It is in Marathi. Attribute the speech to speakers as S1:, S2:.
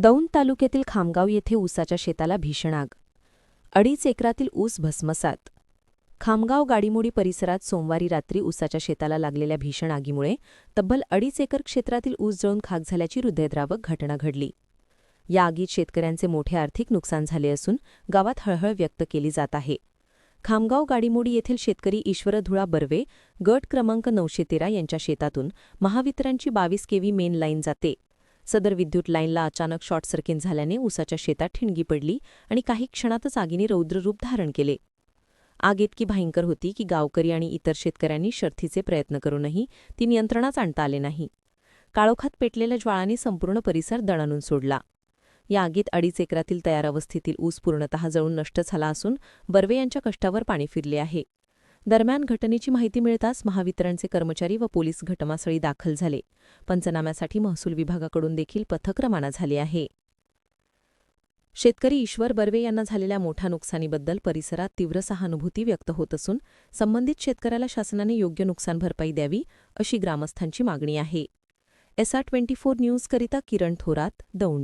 S1: दौंड तालुक्यातील खामगाव येथे ऊसाच्या शेताला भीषण आग. अडीच एकरातील ऊस भस्मसात. खामगाव गाडीमोडी परिसरात सोमवारी रात्री ऊसाच्या शेताला लागलेल्या भीषण आगीमुळे तब्बल अडीच एकर क्षेत्रातील ऊस जळून खाक झाल्याची हृदयद्रावक घटना घडली. या आगीत शेतकऱ्यांचे मोठे आर्थिक नुकसान झाले असून गावात हळहळ व्यक्त केली जात आहे. खामगाव गाडीमोडी येथील शेतकरी ईश्वरधुळा बर्वे गट क्रमांक नऊशे तेरा यांच्या शेतातून महावितरणची बावीस केवी मेन लाईन जाते. सदर विद्युत लाईनला अचानक शॉर्ट सर्किट झाल्याने ऊसाच्या शेतात ठिणगी पडली आणि काही क्षणातच आगीने रौद्ररूप धारण केले. आग इतकी भयंकर होती की गावकरी आणि इतर शेतकऱ्यांनी शर्थीचे प्रयत्न करूनही ती नियंत्रणात आणता आले नाही. काळोखात पेटलेल्या ज्वाळाने संपूर्ण परिसर दणानून सोडला. या आगीत अडीच एकरातील तयार अवस्थेतील ऊस पूर्णतः जळून नष्ट झाला असून बर्वे यांच्या कष्टावर पाणी फिरले आहे. दरम्यान घटनेची माहिती मिळताच महावितरणचे कर्मचारी व पोलीस घटनास्थळी दाखल झाले. पंचनाम्यासाठी महसूल विभागाकडून देखील पथक रवाना झाले आहे. शेतकरी ईश्वर बर्वे यांना झालेल्या मोठ्या नुकसानीबद्दल परिसरात तीव्र सहानुभूती व्यक्त होत असून संबंधित शेतकऱ्याला शासनाने योग्य नुकसान भरपाई द्यावी अशी ग्रामस्थांची मागणी आहे. एसआर ट्वेंटी फोर न्यूजकरिता किरण थोरात दौंड.